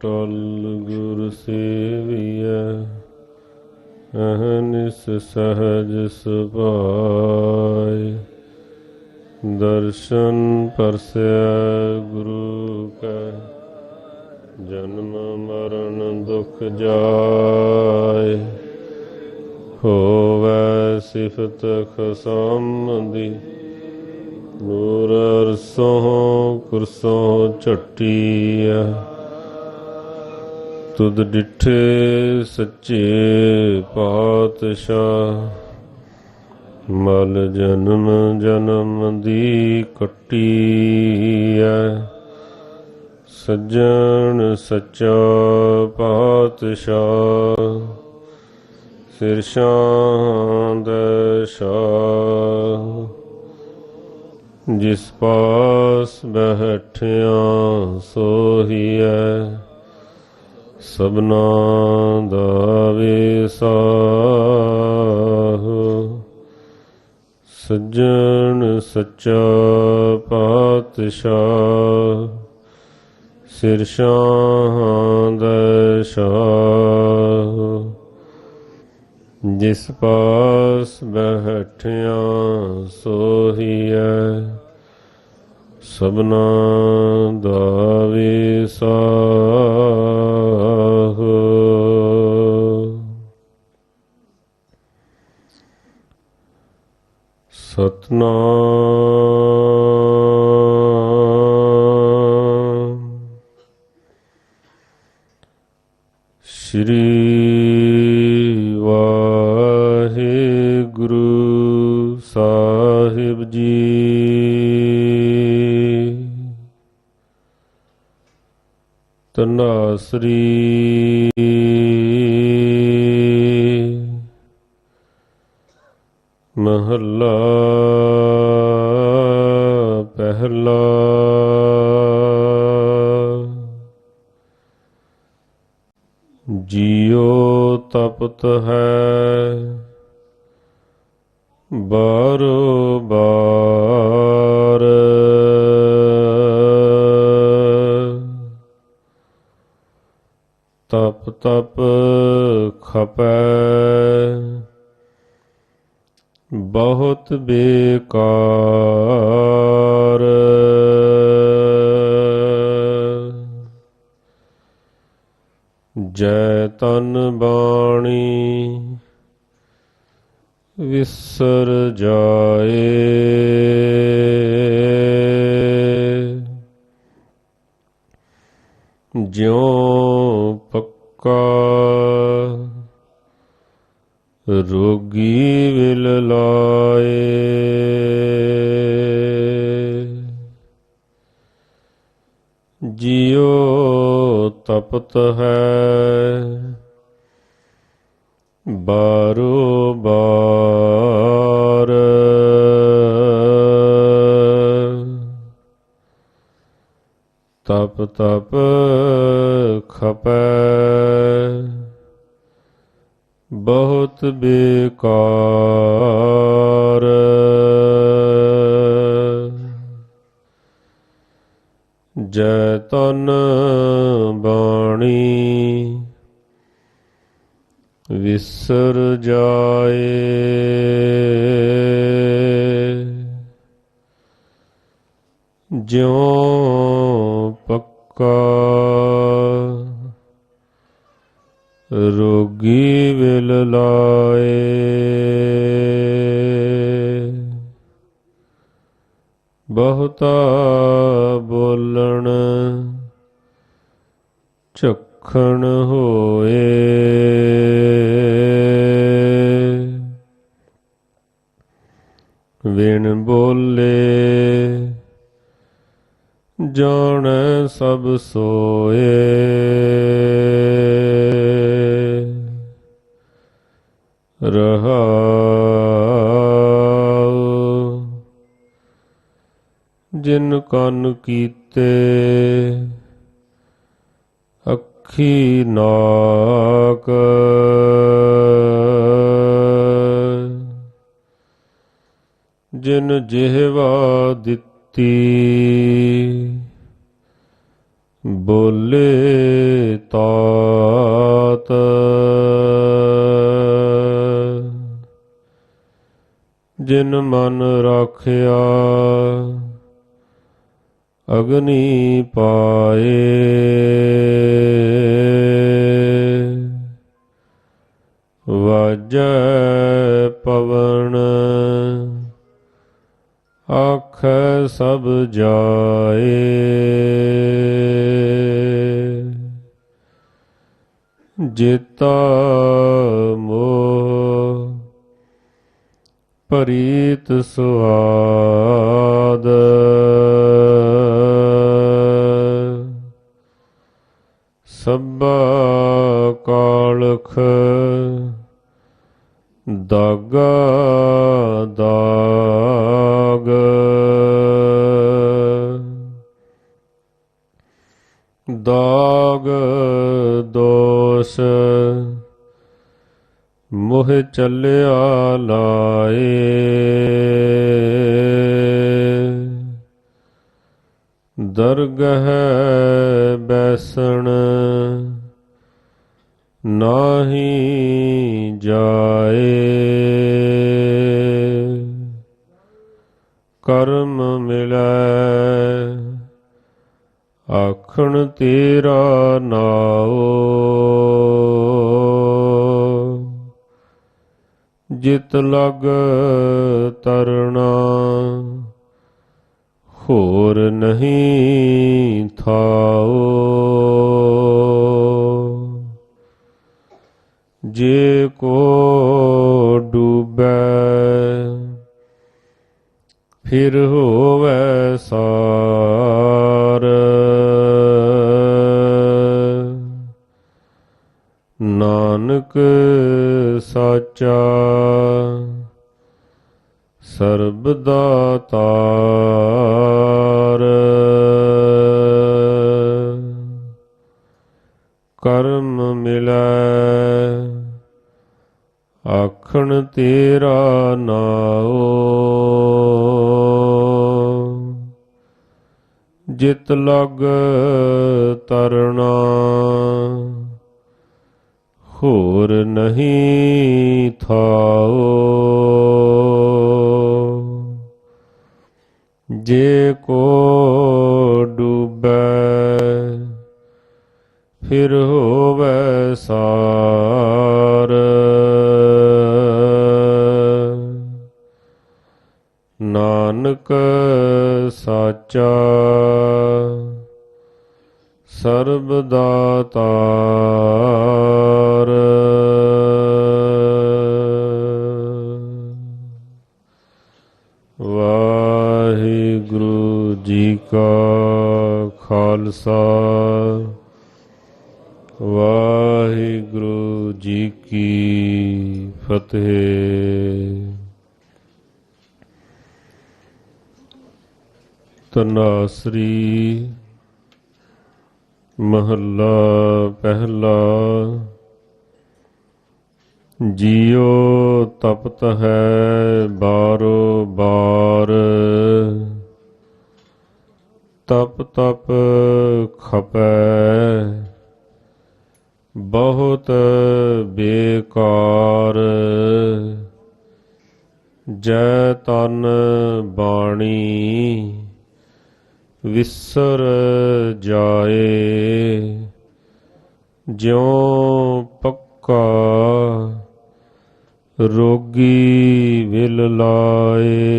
ਟਲ ਗੁਰ ਸੇਵੀਐ ਅਹਨਿਸ ਸਹਜ ਸੁਭਾਇ ਦਰਸ਼ਨ ਪਰਸੈ ਗੁਰੂ ਕੈ, ਜਨਮ ਮਰਨ ਦੁਖ ਜਾਇ ਹੋਵੇ ਸਿਫਤ ਖਸਮ ਦੀ ਨੂਰ ਅਰਸੋਂ ਕੁਰਸੋਂ ਝਟੀਆ ਤੁਧ ਡਿਠੇ ਸੱਚੇ ਪਾਤਸ਼ਾਹ, ਮਲ ਜਨਮ ਜਨਮ ਦੀ ਕੱਟੀ ਕੱਟੀਐ। ਸੱਜਣ ਸੱਚਾ ਪਾਤਸ਼ਾਹ, ਸਿਰ ਸ਼ਾਂਦ ਸ਼ਾਹ। ਜਿਸ ਪਾਸ ਬਹਿਠਿਆ ਸੋਹੀਐ ਸਭਨਾ ਦਾ ਵਿਸਾਹ ਸੱਜਣ ਸੱਚਾ ਪਾਤਸ਼ਾਹ, ਸਿਰ ਸ਼ਾਂਦ ਸ਼ਾਹ। ਜਿਸ ਪਾਸ ਬਹਿਠਿਆ ਸੋਹੀਐ ਸਭਨਾ ਦਾ ਵਿਸਾਹ ਸ਼੍ਰੀ ਵਾਹਿਗੁਰੂ ਸਾਹਿਬ ਜੀ। ਤਨਾਸਰੀ ਮਹੱਲਾ ਪਹਿਲਾ ਤਪਤ ਹੈ। ਬਾਰੋ ਬਾਰ। ਤਪ ਤਪ ਖਪੈ। ਬਹੁਤ ਬੇਕਾਰ। ਜੈ ਤਨ ਬਾਣੀ ਵਿਸਰ ਜਾਏ। ਜਿਉ ਜਿਉ ਤਪਤ ਹੈ। ਬਾਰੋ ਬਾਰ। ਤਪ ਤਪ ਖਪੈ। ਬਹੁਤ ਬੇਕਾਰ। ਜੈ ਤਨ ਬਾਣੀ। ਵਿਸਰ ਜਾਏ। ਜਿਉ ਪੱਕਾ ਰੋਗੀ ਵਿਲ ਲਾਏ। ਬਹੁਤਾ ਬੋਲਣ ਚਖਣ ਹੋਏ। ਵਿਣ ਬੋਲੇ ਜਾਣ ਸਭ ਸੋਏ। ਰਹਾਉ ਜਿਨ ਕੰਨ ਕੀਤੇ ਅੱਖੀ ਨਾਕ। ਜਿਨ ਜਿਹਵਾ ਦਿੱਤੀ ਬੋਲੇ ਤਾਤ। ਜਿਨ ਮਨ ਰਾਖਿਆ ਅਗਨੀ ਪਾਏ। ਵਾਜੈ ਪਵਨ ਆਖੈ ਸਭ ਜਾਏ। ਜੇਤਾ ਮੋਹ ਪ੍ਰੀਤ ਸੁਆਦ। ਸਭਾ ਕਾਲਖ ਦਾਗਾ ਦਾਗ। ਦਾਗ ਦੋਸ ਮੋਹ ਚੱਲਿਆ ਲਾਏ। ਦਰਗਹ ਬੈਸਣ ਨਾਹੀ ਜਾਏ। ਕਰਮ ਮਿਲੈ ਆਖਣ ਤੇਰਾ ਨਾਉ। ਜਿਤ ਲਗ ਤਰਣਾ ਹੋਰ ਨਹੀਂ ਥਾਓ। ਜੇ ਕੋ ਡੁਬੈ ਫਿਰ ਹੋਵੇ ਸਾਰ। ਨਾਨਕ ਸਾਚਾ ਸਰਬ ਦਾ ਕਰਮ ਮਿਲੈ। ਆਖਣ ਤੇਰਾ ਨਾਉ। ਜਿਤ ਲਗ ਤਰਣਾ। ਹੋਰ ਨਹੀਂ ਥਾਓ ਜੇ ਕੋ ਡੂਬੈ ਫਿਰ ਹੋਵੈ ਸਾਰ। ਨਾਨਕ ਸਾਚਾ ਸਰਬ ਦਾ ਤਾਰ ਵਾਹਿਗੁਰੂ ਜੀ ਕਾ ਖਾਲਸਾ। ਫਤਿਹ ਤਨਾਸਰੀ ਮਹੱਲਾ ਪਹਿਲਾ ਜੀਉ ਤਪਤ ਹੈ ਬਾਰੋ ਬਾਰ ਤਪ ਤਪ ਖਪੈ ਬਹੁਤ ਬੇਕਾਰ। ਜੈ ਤਨ ਬਾਣੀ ਵਿਸਰ ਜਾਏ ਜਿਉ ਪੱਕਾ ਰੋਗੀ ਵਿਲ ਲਾਏ।